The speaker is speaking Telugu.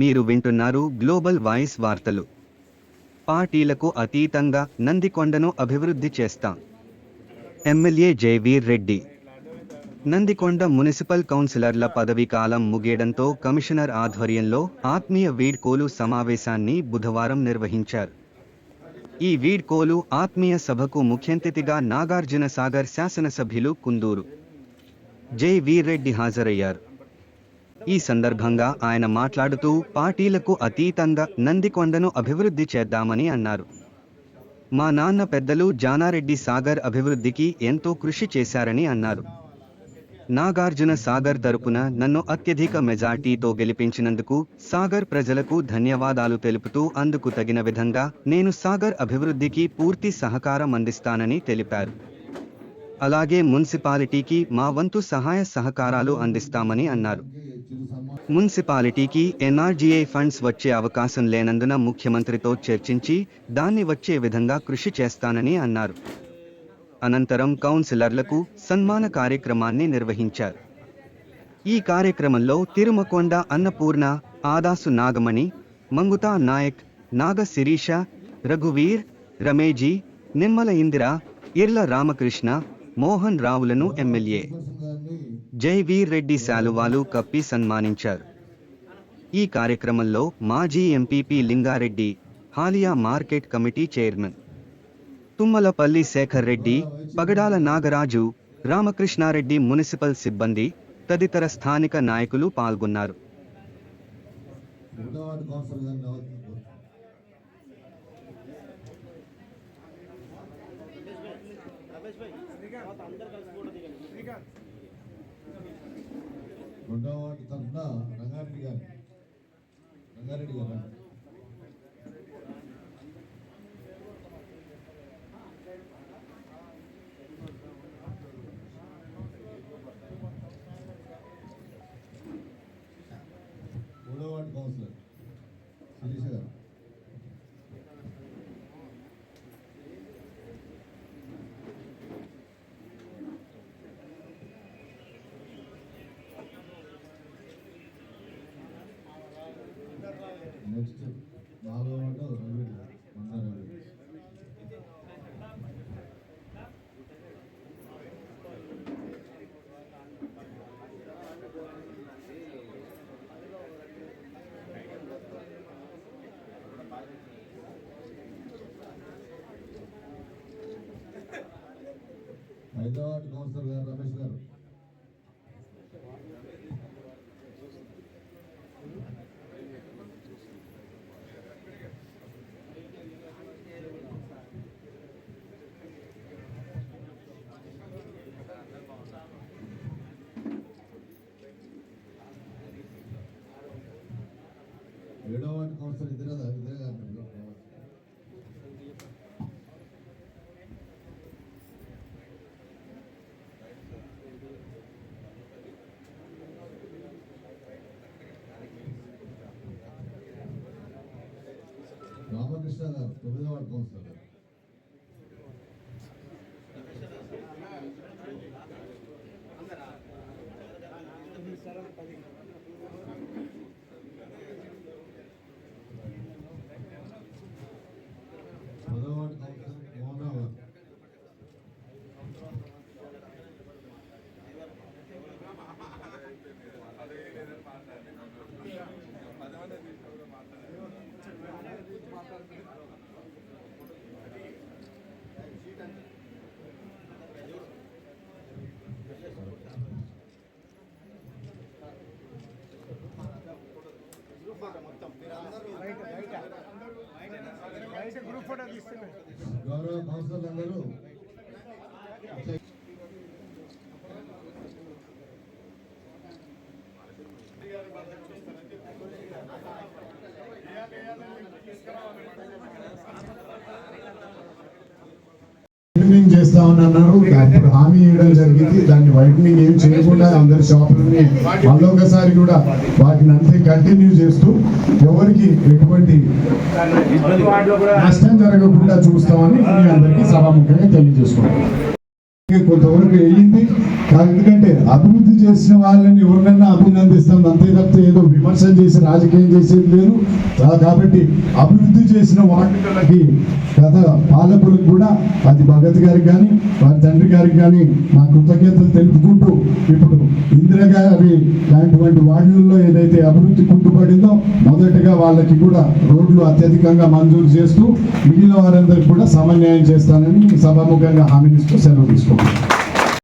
మీరు వింటున్నారు గ్లోబల్ వాయిస్ వార్తలు. పార్టీలకు అతీతంగా నందికొండను అభివృద్ధి చేస్తాం. ఎమ్మెల్యే జైవీర్ రెడ్డి. నందికొండ మున్సిపల్ కౌన్సిలర్ల పదవీ కాలం ముగియడంతో కమిషనర్ ఆధ్వర్యంలో ఆత్మీయ వీడ్కోలు సమావేశాన్ని బుధవారం నిర్వహించారు. ఈ వీడ్కోలు ఆత్మీయ సభకు ముఖ్యంతిథిగా నాగార్జున సాగర్ శాసనసభ్యులు కుందూరు. జై వీర్రెడ్డి హాజరయ్యారు. ఈ సందర్భంగా ఆయన మాట్లాడుతూ పార్టీలకు అతీతంగా నందికొండను అభివృద్ధి చేద్దామని అన్నారు. మా నాన్న పెద్దలు జానారెడ్డి సాగర్ అభివృద్ధికి ఎంతో కృషి చేశారని అన్నారు. నాగార్జున సాగర్ తరపున నన్ను అత్యధిక మెజార్టీతో గెలిపించినందుకు సాగర్ ప్రజలకు ధన్యవాదాలు తెలుపుతూ అందుకు తగిన విధంగా నేను సాగర్ అభివృద్ధికి పూర్తి సహకారం అందిస్తానని తెలిపారు. అలాగే మున్సిపాలిటీకి మా వంతు సహాయ సహకారాలు అందిస్తామని అన్నారు. మున్సిపాలిటీకి ఎన్ఆర్జీఏ ఫండ్స్ వచ్చే అవకాశం లేనందున ముఖ్యమంత్రితో చర్చించి దాన్ని వచ్చే విధంగా కృషి చేస్తానని అన్నారు. అనంతరం కౌన్సిలర్లకు సన్మాన కార్యక్రమాన్ని నిర్వహించారు. ఈ కార్యక్రమంలో తిరుమకొండ అన్నపూర్ణ ఆదాసు నాగమణి మంగుతా నాయక్ నాగ శిరీష రఘువీర్ రమేజీ నిమ్మల ఇందిర ఇర్ల రామకృష్ణ మోహన్ రావులను ఎమ్మెల్యే జైవీర్ రెడ్డి శాలువాలు కప్పి సన్మానించారు. ఈ కార్యక్రమంలో మాజీ MPP Lingareddy Haliya market committee chairman Thummalapalli Shekar Reddy Pagadala Nagaraju Ramakrishna Reddy municipal సిబ్బంది తదితర స్థానిక నాయకులు పాల్గొన్నారు. ఒకటో వార్డు కౌన్సిలర్ గారిని వార్డు తరఫున రంగారెడ్డి గారు. రంగారెడ్డి గారు నెక్స్ట్ నాలుగో వార్డు రవి మందార ఐదో వార్డు కౌన్సిలర్ గారు రమేష్ గారు. ఏడో వాటి కౌన్సిల్ ఇద్దరే ఇద్దరే గారు రామకృష్ణ గారు తొమ్మిదో వార్డు కౌన్సిలర్ గారు. పదో వార్డు కౌన్సిలర్ మోహన్ రావు గారు గౌరవ కౌన్సిలర్లు అందరూ వైటనింగ్ చేస్తామని అన్నారు అప్పుడు హామీ ఇవ్వడం జరిగింది. దాన్ని వైటనింగ్ ఏం చేయకుండా అందరి షాపులని మళ్ళీ ఒకసారి కూడా వాటిని అంతే కంటిన్యూ చేస్తూ ఎవరికి ఎటువంటి నష్టం జరగకుండా చూస్తామని మీ అందరికీ సభాముఖంగా తెలియజేసుకుంటాం కొంతవరకు వెళ్ళింది. ఎందుకంటే అభివృద్ధి చేసిన వాళ్ళని ఎవరినైనా అభినందిస్తాం అంతే తప్పితే ఏదో విమర్శ చేసి రాజకీయం చేసేది లేదు. కాబట్టి అభివృద్ధి చేసిన వాటికి గత పాలకులకు కూడా అది భగత్ గారికి కానీ వారి తండ్రి గారికి కానీ నా కృతజ్ఞతలు తెలుపుకుంటూ ఇప్పుడు ఇందిరా గారి లాంటివంటి వార్డులలో ఏదైతే అభివృద్ధి కుంటుపడిందో మొదటగా వాళ్ళకి కూడా రోడ్లు అత్యధికంగా మంజూరు చేస్తూ మిగిలిన వారందరికీ కూడా సమన్యాయం చేస్తానని సభాముఖంగా హామీనిస్తూ సెలవు Gracias.